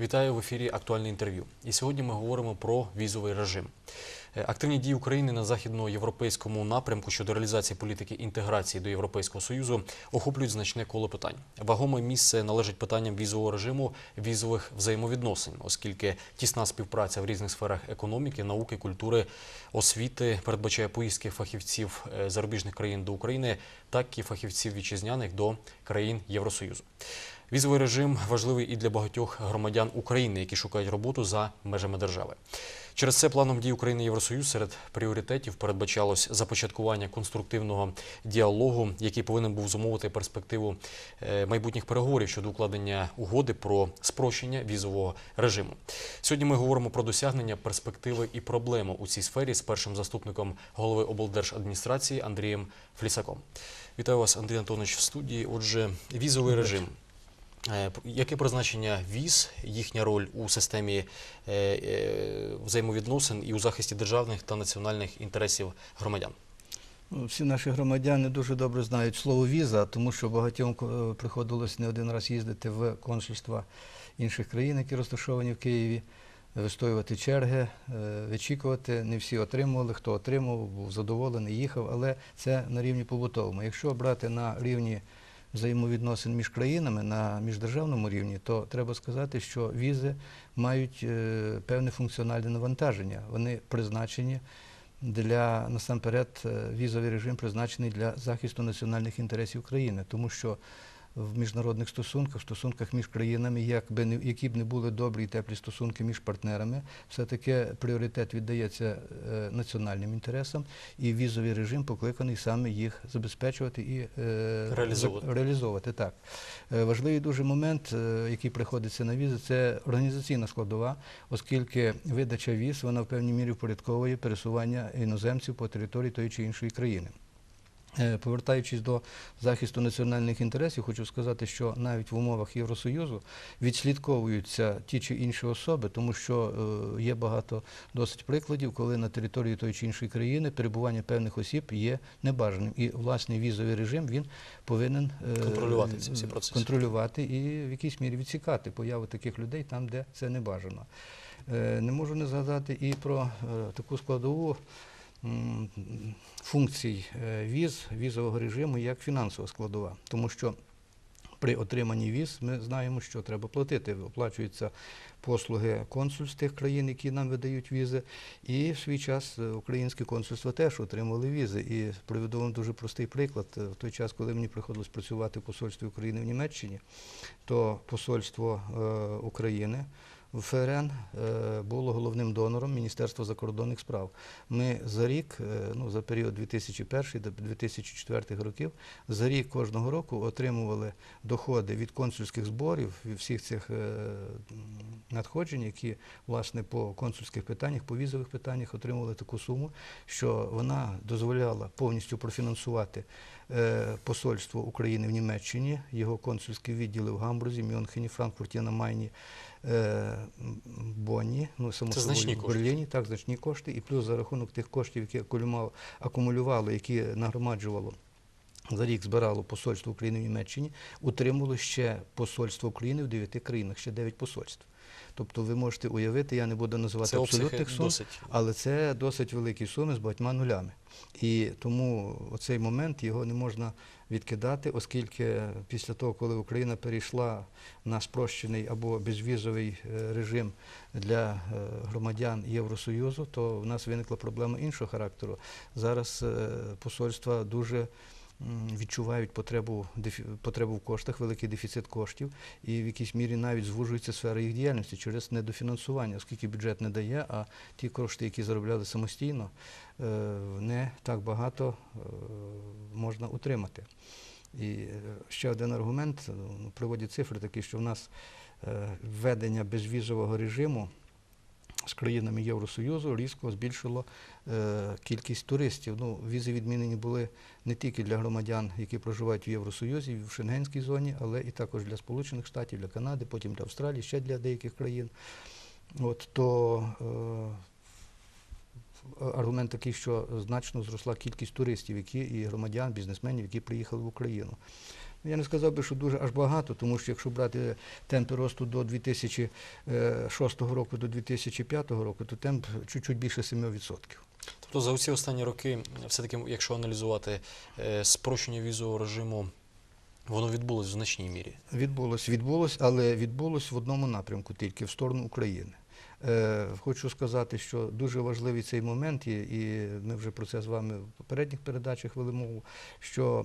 Вітаю в ефірі актуальне інтерв'ю. І сьогодні ми говоримо про візовий режим. Е, Активні дії України на західноєвропейському напрямку щодо реалізації політики інтеграції до Європейського союзу охоплюють значне коло питань. Вагоме місце належить питанням візового режиму візових взаємовідносин, оскільки тісна співпраця в різних сферах економіки, науки, культури, освіти передбачає поїздки фахівців е, зарубіжних країн до України, так і фахівців вітчизняних до країн Євросоюзу. Візовий режим важливий і для багатьох громадян України, які шукають роботу за межами держави. Через це планом дій України Євросоюз серед пріоритетів передбачалось започаткування конструктивного діалогу, який повинен був зумовити перспективу е, майбутніх переговорів щодо укладення угоди про спрощення візового режиму. Сьогодні ми говоримо про досягнення перспективи і проблеми у цій сфері з першим заступником голови облдержадміністрації Андрієм Флісаком. Вітаю вас, Андрій Антонович, в студії. Отже, візовий режим. Е, Яке призначення віз, їхня роль у системі е, е, взаємовідносин і у захисті державних та національних інтересів громадян? Ну, Всі наші громадяни дуже добре знають слово віза, тому що багатьом приходилось не один раз їздити в консульства інших країн, які розташовані в Києві, вистоювати черги, вичікувати. Не всі отримували, хто отримав, був задоволений, їхав, але це на рівні побутовому. Якщо брати на рівні взаємовідносин між країнами на міждержавному рівні, то треба сказати, що візи мають е, певне функціональне навантаження. Вони призначені для насамперед е, візовий режим призначений для захисту національних інтересів країни, тому що в міжнародних стосунках, в стосунках між країнами, як би не які б не були добрі і теплі стосунки між партнерами, все таки пріоритет віддається е, національним інтересам, і візовий режим покликаний саме їх забезпечувати і е, Реалізовувати. реалізовувати. Так Е, важливий дуже момент, е, який приходиться на візи, це організаційна складова, оскільки видача віз вона в певній мірі впорядковує пересування іноземців по території тої чи іншої країни. Е, Повертаючись до захисту національних інтересів, хочу сказати, що навіть в умовах Євросоюзу відслідковуються ті чи інші особи, тому що е, є багато досить прикладів, коли на території тої чи іншої країни перебування певних осіб є небажаним. І власний візовий режим він повинен е, Контролювати ці всі процеси. контролювати і в якійсь мірі відсікати появу таких людей там, де це не бажано. Не можу не згадати і про таку складову функцій е, віз, візового режиму як фінансова складова, тому що при отриманні віз ми знаємо, що треба платити. Оплачуються послуги консульств тих країн, які нам видають візи. І в свій час е, українські консульства теж отримали візи. І приведу вам дуже простий приклад. Е, В той час, коли мені приходилось працювати в посольстві України в Німеччині, то посольство України ФРН е, було головним донором Міністерства закордонних справ. Ми за рік, е, ну за період 2001 до 2004 років, за рік кожного року отримували доходи від консульських зборів і всіх цих е, надходжень, які власне по консульських питаннях, по візових питаннях отримували таку суму, що вона дозволяла повністю профінансувати посольство України в Німеччині, його консульські відділи в Гамбурзі, Мюнхені, Франкфурті на Майні, Бонні, ну само Це собою, в кошти. Берліні, так, значні кошти, і плюс за рахунок тих коштів, які акумулювало, які нагромаджувало. За рік збирало посольство України в Німеччині, утримало ще посольство України в дев'яти країнах, ще дев'ять посольств. Тобто ви можете уявити, я не буду називати Це абсолютних сум, досить. але це досить великі суми з багатьма нулями. І тому оцей момент його не можна відкидати, оскільки після того, коли Україна перейшла на спрощений або безвізовий е, режим для е, громадян Євросоюзу, то в нас виникла проблема іншого характеру. Зараз е, посольства дуже відчувають потребу, потребу в коштах, великий дефіцит коштів, і в якійсь мірі навіть звужується сфера їх діяльності через недофінансування, оскільки бюджет не дає, а ті кошти, які заробляли самостійно, е, не так багато е, можна утримати. І е, ще один аргумент, ну, приводять цифри такі, що в нас введення безвізового режиму з країнами Євросоюзу різко збільшило е, кількість туристів. Ну, візи відмінені були не тільки для громадян, які проживають в Євросоюзі, в Шенгенській зоні, але і також для Сполучених Штатів, для Канади, потім для Австралії, ще для деяких країн. От, то е, аргумент такий, що значно зросла кількість туристів, які і громадян, бізнесменів, які приїхали в Україну. Я не сказав би, що дуже аж багато, тому що якщо брати темпи росту до 2006 року до 2005 року, то темп чуть-чуть більше 7%. Тобто за ці останні роки, все-таки, якщо аналізувати е, спрощення візового режиму, воно відбулось в значній мірі. Відбулось, відбулось, але відбулось в одному напрямку тільки в сторону України. Е, хочу сказати, що дуже важливий цей момент, і, і ми вже про це з вами в попередніх передачах вели мову, що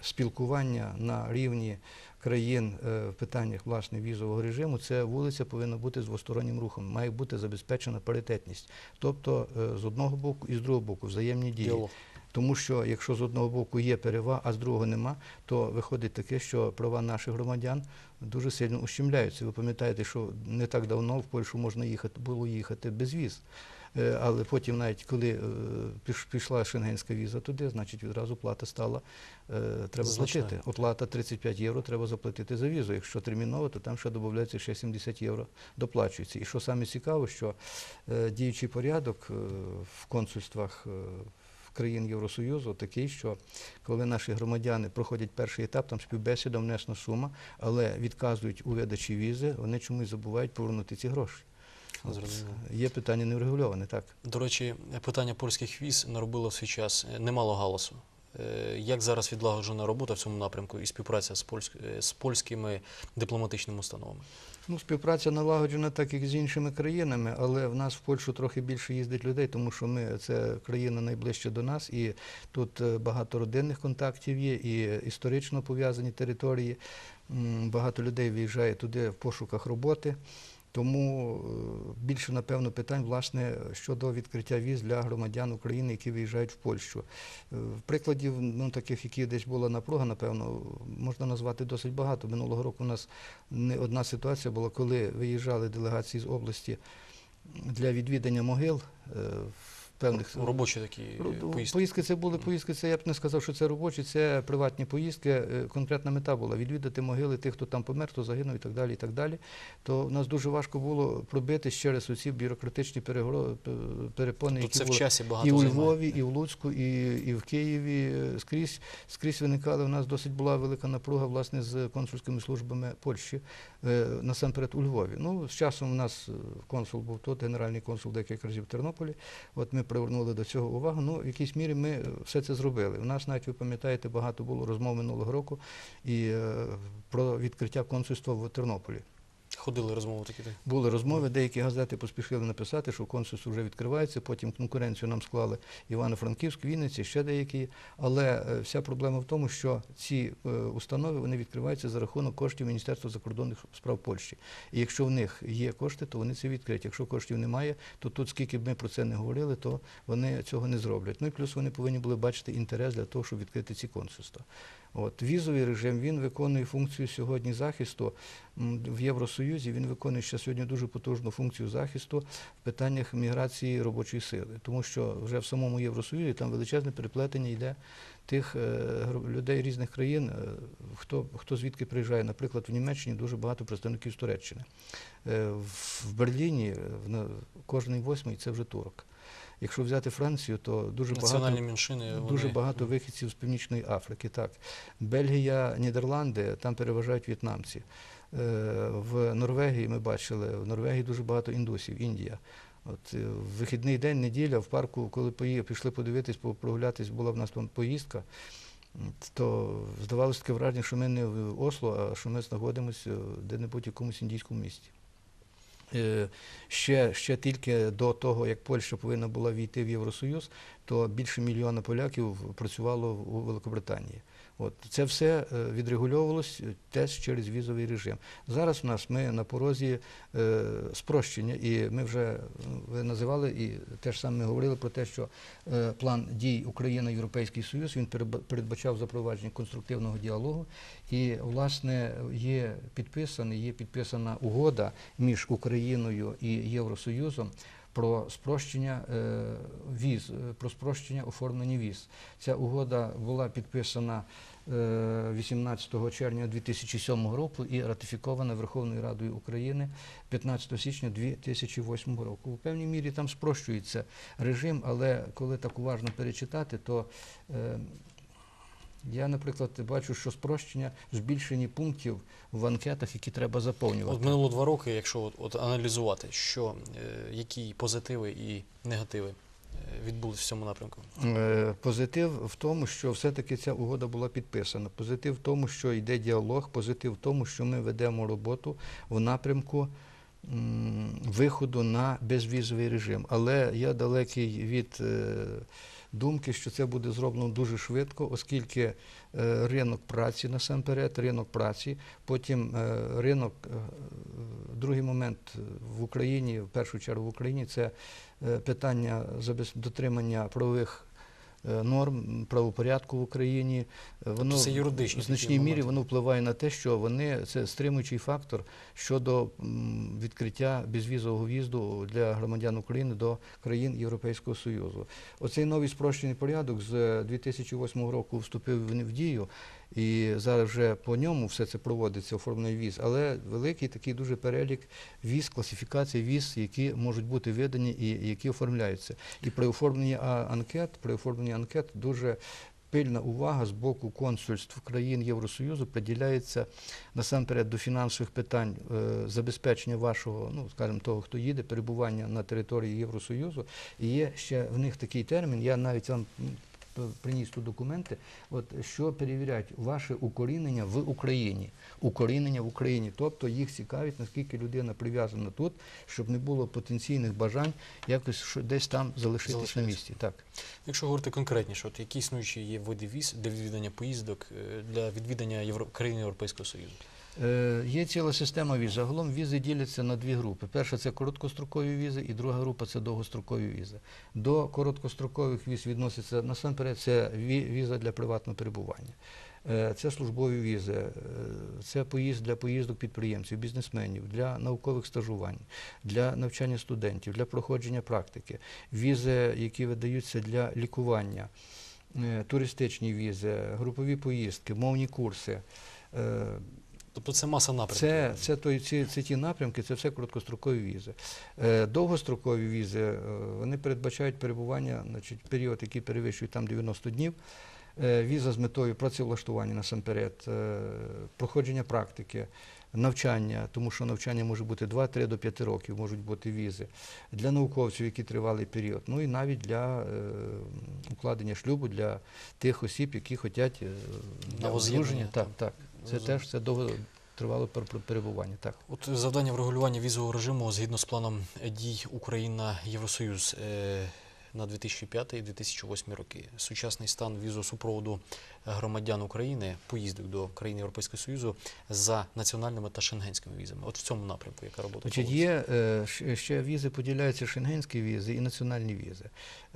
спілкування на рівні країн е, в питаннях власне візового режиму, це вулиця повинна бути з двостороннім рухом, має бути забезпечена паритетність. Тобто е, з одного боку і з другого боку взаємні дії. Тому що якщо з одного боку є перевага, а з другого нема, то виходить таке, що права наших громадян дуже сильно ущемляються. Ви пам'ятаєте, що не так давно в Польщу можна їхати, було їхати без віз. Е, Але потім, навіть коли е, пішла шенгенська віза туди, значить відразу плата стала е, треба Значною. платити. Оплата 35 євро треба заплатити за візу. Якщо терміново, то там ще додається ще 70 євро доплачується. І що саме цікаво, що діючий порядок в консульствах. Країн Євросоюзу такий, що коли наші громадяни проходять перший етап, там співбесіда внесена сума, але відказують у видачі візи, вони чомусь забувають повернути ці гроші. Зрозуміло. є питання не врегульоване, так. До речі, питання польських віз наробило в свій час немало галасу. Е, Як зараз відлагоджена робота в цьому напрямку і співпраця з, е, з польськими дипломатичними установами? Ну, співпраця налагоджена так, як з іншими країнами, але в нас в Польщу трохи більше їздить людей, тому що ми це країна найближче до нас, і тут е, багато родинних контактів є, і історично пов'язані території. Багато людей виїжджає туди в пошуках роботи. Тому е, більше, напевно, питань власне щодо відкриття віз для громадян України, які виїжджають в Польщу. Е, Прикладів, ну таких, які десь була напруга, напевно, можна назвати досить багато. Минулого року у нас не одна ситуація була, коли виїжджали делегації з області для відвідання могил е, певних Робочі такі е, поїздки. Поїздки це були поїздки, це я б не сказав, що це робочі, це приватні поїздки. Е, Конкретна мета була відвідати могили тих, хто там помер, хто загинув і так далі. І так далі. То в нас дуже важко було пробитись через оці бюрократичні перегоро- перепони, Тобто які це в були часі багато і у займає. Львові, і в Луцьку, і, і в Києві. е, Скрізь, скрізь виникали. У нас досить була велика напруга власне з консульськими службами Польщі, насамперед у Львові. Ну, з часом у нас консул був тут, генеральний консул декілька разів в Тернополі. От ми привернули до цього увагу. Ну, в якійсь мірі ми е, все це зробили. У нас навіть ви пам'ятаєте, багато було розмов минулого року і е, про відкриття консульства в Тернополі. Ходили розмови такі. Були розмови, деякі газети поспішили написати, що консульство вже відкривається. Потім конкуренцію нам склали Івано-Франківськ, Вінниці, ще деякі. Але е, вся проблема в тому, що ці е, установи вони відкриваються за рахунок коштів Міністерства закордонних справ Польщі. І якщо в них є кошти, то вони це відкриють. Якщо коштів немає, то тут, скільки б ми про це не говорили, то вони цього не зроблять. Ну і плюс вони повинні були бачити інтерес для того, щоб відкрити ці консульства. От візовий режим він виконує функцію сьогодні захисту в Євросоюзі. Він виконує ще сьогодні дуже потужну функцію захисту в питаннях міграції робочої сили, тому що вже в самому Євросоюзі там величезне переплетення йде тих е, людей різних країн, е, хто, хто звідки приїжджає. Наприклад, в Німеччині дуже багато представників з Туреччини. Е, В Берліні кожний восьмий це вже турок. Якщо взяти Францію, то дуже багато меншини. Дуже вони- багато вихідців з Північної Африки. Так. Бельгія, Нідерланди, там переважають в'єтнамці. Е, В Норвегії ми бачили, в Норвегії дуже багато індусів, Індія. От е, в вихідний день, неділя, в парку, коли пої- пішли подивитись, по- прогулятись, була в нас там поїздка, то здавалося таке враження, що ми не в Осло, а що ми знаходимося де-небудь в якомусь індійському місті. Е, Ще, ще тільки до того, як Польща повинна була війти в Євросоюз, то більше мільйона поляків працювало у Великобританії. От це все е, відрегульовувалось е, теж через візовий режим. Зараз у нас ми на порозі е, спрощення, і ми вже е, ви називали і теж саме говорили про те, що е, план дій Україна Європейський Союз він передбачав запровадження конструктивного діалогу. І власне є підписаний, є підписана угода між Україною і Євросоюзом про спрощення е, віз, е, про спрощення оформлення віз. Ця угода була підписана е, 18 червня 2007 року і ратифікована Верховною Радою України 15 січня 2008 року. У певній мірі там спрощується режим, але коли так уважно перечитати, то е, Я, наприклад, бачу, що спрощення збільшені пунктів в анкетах, які треба заповнювати. От минуло два роки, якщо от, от аналізувати, що е, які позитиви і негативи е, відбулись в цьому напрямку. Е, Позитив в тому, що все-таки ця угода була підписана. Позитив в тому, що йде діалог, позитив в тому, що ми ведемо роботу в напрямку виходу на безвізовий режим. Але я далекий від е, думки, що це буде зроблено дуже швидко, оскільки е, ринок праці насамперед, ринок праці, потім е, ринок, е, другий момент в Україні, в першу чергу в Україні, це питання дотримання правових норм, правопорядку в Україні. Е, Воно це юридичні в значній мірі воно впливає на те, що вони це стримуючий фактор щодо відкриття безвізового в'їзду для громадян України до країн Європейського Союзу. Оцей новий спрощений порядок з 2008 року вступив в дію. І зараз вже по ньому все це проводиться, оформлення віз, але великий такий дуже перелік віз, класифікацій віз, які можуть бути видані і які оформляються. І при оформленні анкет, при оформленні анкет дуже пильна увага з боку консульств країн Євросоюзу приділяється насамперед до фінансових питань е, забезпечення вашого, ну скажімо, того, хто їде, перебування на території Євросоюзу. І є ще в них такий термін. Я навіть вам приніс тут документи, от що перевіряють ваше укорінення в Україні. Укорінення в Україні. Тобто їх цікавить, наскільки людина прив'язана тут, щоб не було потенційних бажань якось що десь там залишитись на місці. Так. Якщо говорити конкретніше, от які існуючі є види віз для відвідання поїздок е, для відвідання Євро... країн Європейського Союзу? Е, Є ціла система віз. Загалом візи діляться на дві групи. Перша це короткострокові візи, і друга група це довгострокові візи. До короткострокових віз відноситься насамперед це віза для приватного перебування. Е, Це службові візи, е, це поїзд для поїздок підприємців, бізнесменів, для наукових стажувань, для навчання студентів, для проходження практики, візи, які видаються для лікування, туристичні візи, групові поїздки, мовні курси. Тобто це маса напрямків. це, це, той, ці, це ті напрямки, це все короткострокові візи. Е, довгострокові візи е, вони передбачають перебування, значить, період, який перевищує там 90 днів. Е, віза з метою працевлаштування насамперед, е, проходження практики, навчання, тому що навчання може бути 2-3 до 5 років, можуть бути візи. Для науковців, які тривалий період, ну і навіть для е, укладення шлюбу для тих осіб, які хочуть е, На. Так, так. Це Зрозуміло. теж це довго тривало пер- пер- перебування. Так. От завдання врегулювання візового режиму згідно з планом дій Україна Євросоюз е, на 2005-2008 роки. Сучасний стан візосупроводу громадян України, поїздок до країн Європейського Союзу за національними та шенгенськими візами. От в цьому напрямку, яка робота Значить, є е, ще візи поділяються шенгенські візи і національні візи.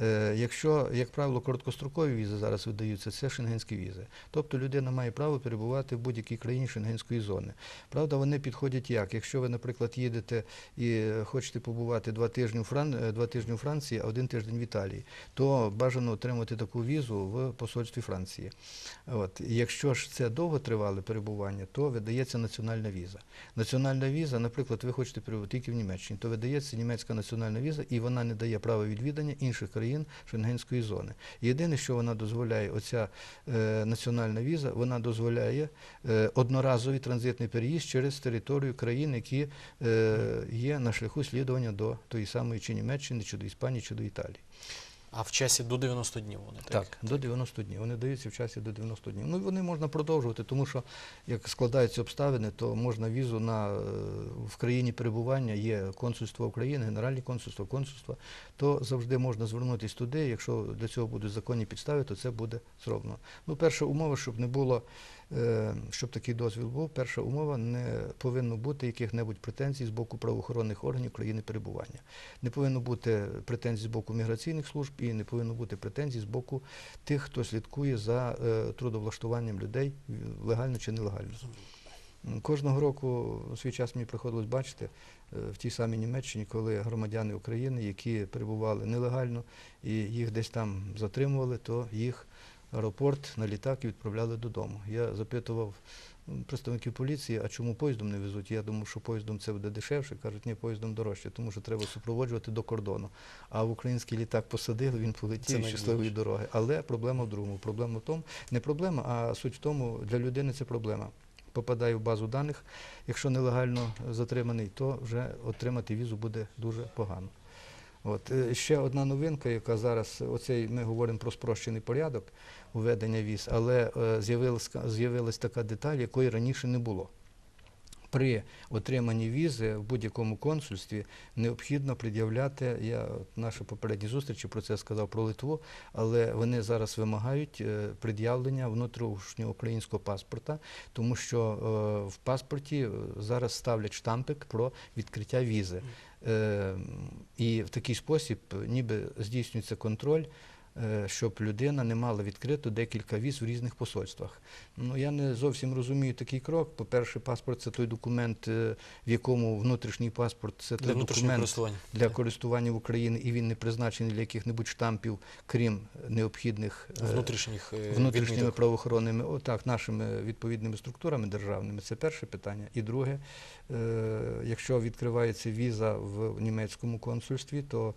Е, Якщо, як правило, короткострокові візи зараз видаються, це шенгенські візи. Тобто людина має право перебувати в будь-якій країні шенгенської зони. Правда, вони підходять як? Якщо ви, наприклад, їдете і е, хочете побувати два тижні у Фран... два тижні у Франції, а один тиждень в Італії, то бажано отримати таку візу в посольстві Франції. От. Якщо ж це довготривале перебування, то видається національна віза. Національна віза, наприклад, ви хочете перебувати тільки в Німеччині, то видається німецька національна віза, і вона не дає права відвідання інших країн Шенгенської зони. Єдине, що вона дозволяє, оця е, національна віза, вона дозволяє е, одноразовий транзитний переїзд через територію країн, які е, є на шляху слідування до тої самої чи Німеччини, чи до Іспанії, чи до Італії. А в часі до 90 днів вони так? Так, до 90 днів. Вони даються в часі до 90 днів. Ну, вони можна продовжувати, тому що як складаються обставини, то можна візу на, е, в країні перебування, є консульство України, генеральне консульство, консульство, то завжди можна звернутися туди. Якщо для цього будуть законні підстави, то це буде зроблено. Ну, перша умова, щоб не було, е, щоб такий дозвіл був, перша умова не повинно бути яких-небудь претензій з боку правоохоронних органів країни перебування. Не повинно бути претензій з боку міграційних служб і не повинно бути претензій з боку тих, хто слідкує за е, трудовлаштуванням людей легально чи нелегально. Кожного року у свій час мені приходилось бачити в тій самій Німеччині, коли громадяни України, які перебували нелегально і їх десь там затримували, то їх аеропорт, на літак і відправляли додому. Я запитував представників поліції, а чому поїздом не везуть? Я думав, що поїздом це буде дешевше. Кажуть, ні, поїздом дорожче, тому що треба супроводжувати до кордону. А в український літак посадили, він полетів найбільше. щасливої дороги. Але проблема в другому. Проблема в тому, не проблема, а суть в тому, для людини це проблема. Попадає в базу даних, якщо нелегально затриманий, то вже отримати візу буде дуже погано. От е, ще одна новинка, яка зараз, оцей ми говоримо про спрощений порядок уведення віз, але е, з'явилась, з'явилась така деталь, якої раніше не було. При отриманні візи в будь-якому консульстві необхідно пред'являти, я наші попередні зустрічі про це сказав про Литву, але вони зараз вимагають е, пред'явлення внутрішнього українського паспорта, тому що е, в паспорті е, зараз ставлять штампик про відкриття візи. І в такий спосіб ніби здійснюється контроль, щоб людина не мала відкрито декілька віз в різних посольствах. Ну я не зовсім розумію такий крок. По-перше, паспорт це той документ, е, в якому внутрішній паспорт це Для той документ користування. для користування в Україні, і він не призначений для яких-небудь штампів, крім необхідних е, Внутрішніх е, внутрішніми відміток. правоохоронними, отак, нашими відповідними структурами державними. Це перше питання. І друге, е, якщо відкривається віза в німецькому консульстві, то е,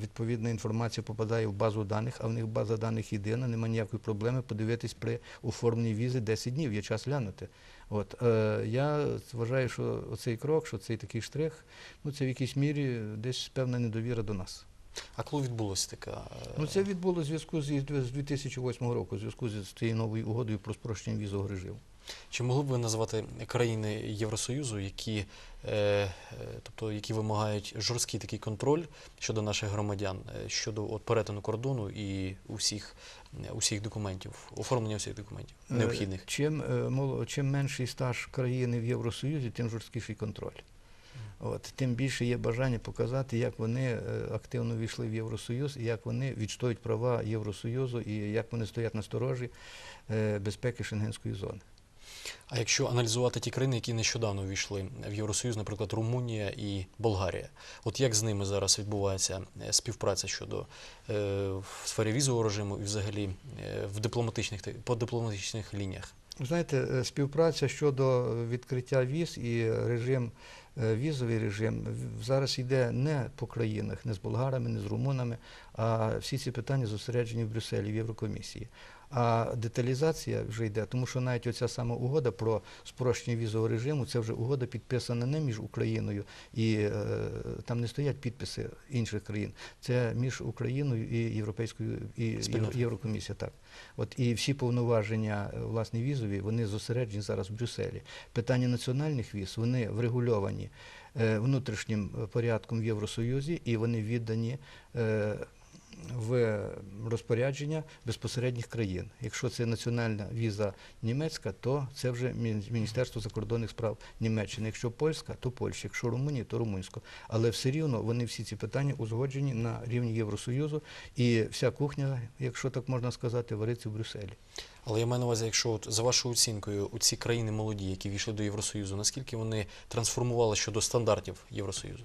відповідна інформація попадає в базу даних, а в них база даних єдина, немає ніякої проблеми подивитись при оформленні візи 10 днів, є час глянути. От, е, я вважаю, що цей крок, що цей такий штрих, ну це в якійсь мірі десь певна недовіра до нас. А коли відбулася така? е, Ну, це відбулося в зв'язку з, з 2008 року, в зв'язку з цією новою угодою про спрощення візового режиму. Чи могли б ви назвати країни Євросоюзу, які, е, е, тобто, які вимагають жорсткий такий контроль щодо наших громадян, е, щодо от, перетину кордону і усіх, усіх документів, оформлення всіх документів необхідних? Чим, мол- чим менший стаж країни в Євросоюзі, тим жорсткіший контроль. От, тим більше є бажання показати, як вони активно війшли в Євросоюз, і як вони відстоюють права Євросоюзу, і як вони стоять на сторожі безпеки Шенгенської зони. А якщо аналізувати ті країни, які нещодавно увійшли в Євросоюз, наприклад, Румунія і Болгарія, от як з ними зараз відбувається е, співпраця щодо е, в сфері візового режиму і взагалі е, в дипломатичних по дипломатичних лініях? Знаєте, е, співпраця щодо відкриття віз і режим, візовий режим зараз йде не по країнах, не з болгарами, не з румунами, а всі ці питання зосереджені в Брюсселі, в Єврокомісії. А деталізація вже йде, тому що навіть оця сама угода про спрощення візового режиму, це вже угода підписана не між Україною і е, там не стоять підписи інших країн. Це між Україною і Європейською і Спільнотою. Єврокомісією. Так. От і всі повноваження е, власне візові, вони зосереджені зараз в Брюсселі. Питання національних віз вони врегульовані е, внутрішнім е, порядком в Євросоюзі, і вони віддані. В розпорядження безпосередніх країн. Якщо це національна віза німецька, то це вже Мін- Міністерство закордонних справ Німеччини. Якщо польська, то Польща. Якщо Румунія, то румунська. Але все рівно вони всі ці питання узгоджені на рівні Євросоюзу, і вся кухня, якщо так можна сказати, вариться в Брюсселі. Але я маю на увазі, якщо от, за вашою оцінкою, у ці країни молоді, які війшли до Євросоюзу, наскільки вони трансформували щодо стандартів Євросоюзу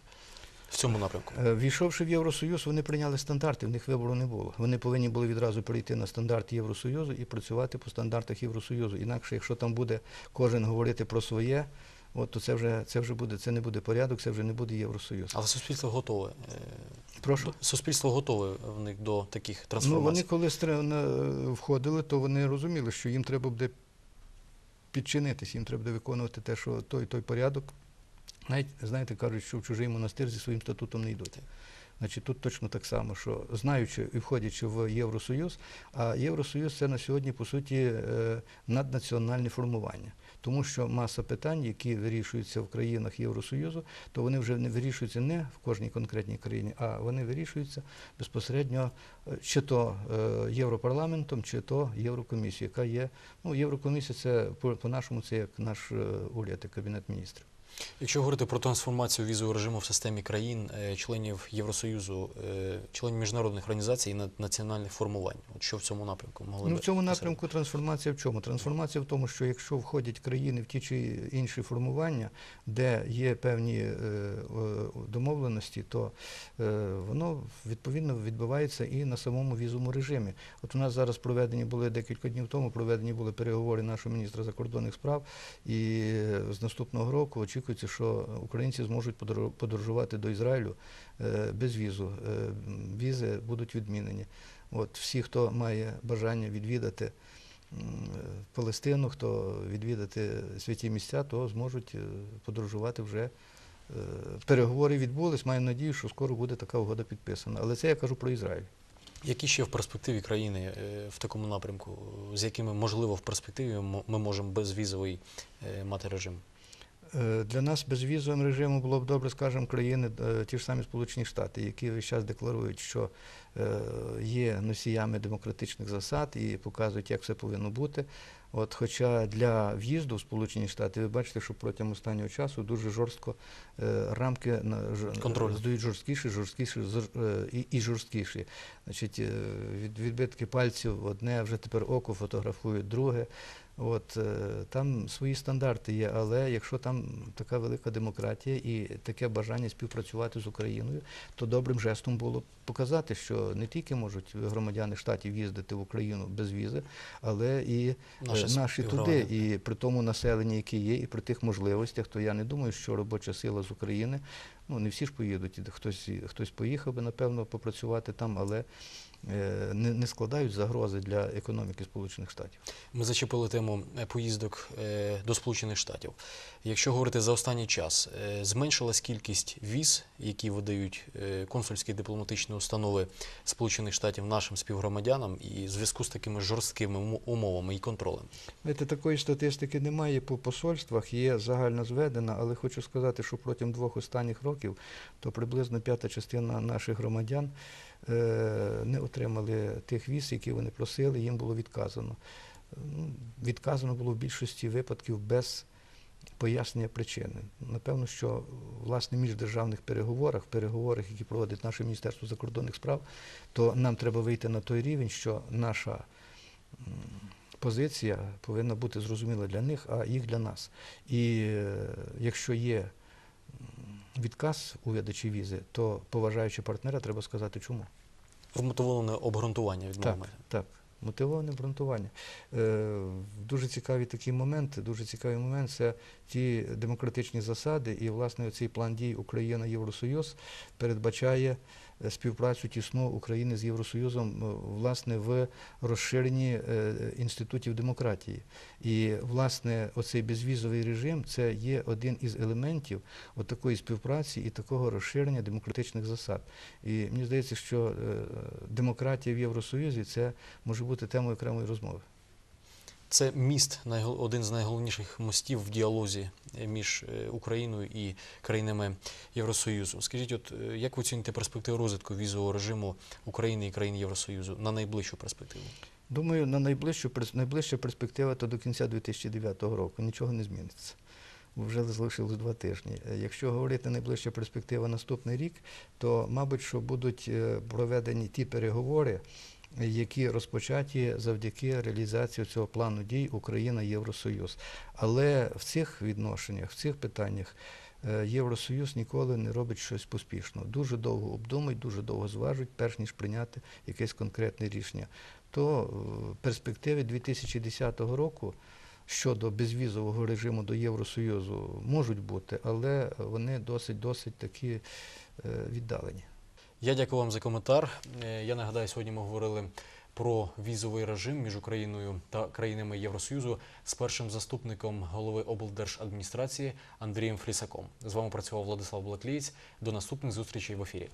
в цьому напрямку? Е, Війшовши в Євросоюз, вони прийняли стандарти, в них вибору не було. Вони повинні були відразу перейти на стандарт Євросоюзу і працювати по стандартах Євросоюзу. Інакше, якщо там буде кожен говорити про своє, от то це вже це вже буде, це не буде порядок, це вже не буде Євросоюз. Але суспільство готове. е, Прошу. Суспільство готове в них до таких Ну, вони коли входили, то вони розуміли, що їм треба буде підчинитись, їм треба буде виконувати те, що той той порядок. Навіть, знаєте, кажуть, що в чужий монастир зі своїм статутом не йдуть. Значить, тут точно так само, що знаючи і входячи в Євросоюз, а Євросоюз це на сьогодні, по суті, е, наднаціональне формування. Тому що маса питань, які вирішуються в країнах Євросоюзу, то вони вже не вирішуються не в кожній конкретній країні, а вони вирішуються безпосередньо е, чи то е, Європарламентом, чи то Єврокомісією, яка є. Ну, Єврокомісія це по- по-нашому це як наш уряд і кабінет міністрів. Якщо говорити про трансформацію візового режиму в системі країн, е, членів Євросоюзу, е, членів міжнародних організацій і національних формувань, от що в цьому напрямку могли Ну, в цьому напрямку трансформація в чому? Трансформація в тому, що якщо входять країни в ті чи інші формування, де є певні е, домовленості, то е, воно відповідно відбувається і на самому візовому режимі. От у нас зараз проведені були декілька днів тому, проведені були переговори нашого міністра закордонних справ, і з наступного року очікується, що українці зможуть подорожувати до Ізраїлю е, без візу. Е, Візи будуть відмінені. От всі, хто має бажання відвідати Палестину, хто відвідати святі місця, то зможуть е, подорожувати вже. Переговори відбулись, маю надію, що скоро буде така угода підписана. Але це я кажу про Ізраїль. Які ще в перспективі країни в такому напрямку, з якими можливо в перспективі ми можемо безвізовий мати режим? Е, Для нас безвізовим режимом було б добре, скажімо, країни, е, ті ж самі Сполучені Штати, які весь час декларують, що е, є носіями демократичних засад і показують, як все повинно бути. От, хоча для в'їзду в Сполучені Штати ви бачите, що протягом останнього часу дуже жорстко рамки Контролю. здають жорсткіші, жорсткіші і, жорсткіші. Значить, від, відбитки пальців одне, вже тепер око фотографують друге. От е, там свої стандарти є, але якщо там така велика демократія і таке бажання співпрацювати з Україною, то добрим жестом було показати, що не тільки можуть громадяни штатів їздити в Україну без візи, але і е, Наші наші туди, і при тому населенні, яке є, і при тих можливостях, то я не думаю, що робоча сила з України, ну не всі ж поїдуть, хтось, хтось поїхав би, напевно, попрацювати там, але не, не складають загрози для економіки Сполучених Штатів. Ми зачепили тему е, поїздок е, до Сполучених Штатів. Якщо говорити за останній час, е, зменшилась кількість віз, які видають е, консульські дипломатичні установи Сполучених Штатів нашим співгромадянам, і в зв'язку з такими жорсткими умовами і контролем. Знаєте, такої статистики немає по посольствах, є загально зведена, але хочу сказати, що протягом двох останніх років то приблизно п'ята частина наших громадян е, не отримали тих віз, які вони просили, їм було відказано. Ну, Відказано було в більшості випадків без пояснення причини. Напевно, що власне в міждержавних переговорах, переговорах, які проводить наше Міністерство закордонних справ, то нам треба вийти на той рівень, що наша позиція повинна бути зрозуміла для них, а їх для нас. І е, якщо є відказ у видачі візи, то поважаючи партнера, треба сказати чому. Вмотивоване обґрунтування відмови. Так, так. Мотивоване обґрунтування. Е, дуже цікаві такі моменти. Дуже цікавий момент це ті демократичні засади, і власне цей план дій Україна Євросоюз передбачає співпрацю тісну України з Євросоюзом е, власне в розширенні е, інститутів демократії. І власне оцей безвізовий режим це є один із елементів такої співпраці і такого розширення демократичних засад. І мені здається, що е, демократія в Євросоюзі це може бути темою окремої розмови. Це міст, один з найголовніших мостів в діалозі е, між е, Україною і країнами Євросоюзу. Скажіть, от е, як ви оціните перспективу розвитку візового режиму України і країн Євросоюзу на найближчу перспективу? Думаю, на найближчу найближча перспектива то до кінця 2009 року нічого не зміниться. Вже залишилось два тижні. Якщо говорити найближча перспектива наступний рік, то мабуть, що будуть проведені ті переговори, які розпочаті завдяки реалізації цього плану дій Україна Євросоюз. Але в цих відношеннях, в цих питаннях е, Євросоюз ніколи не робить щось поспішно. Дуже довго обдумують, дуже довго зважують, перш ніж прийняти якесь конкретне рішення. То в перспективі 2010 року щодо безвізового режиму до Євросоюзу можуть бути, але вони досить досить такі е, віддалені. Я дякую вам за коментар. Е, Я нагадаю, сьогодні ми говорили про візовий режим між Україною та країнами Євросоюзу з першим заступником голови облдержадміністрації Андрієм Флісаком. З вами працював Владислав Блаклієць. До наступних зустрічей в ефірі.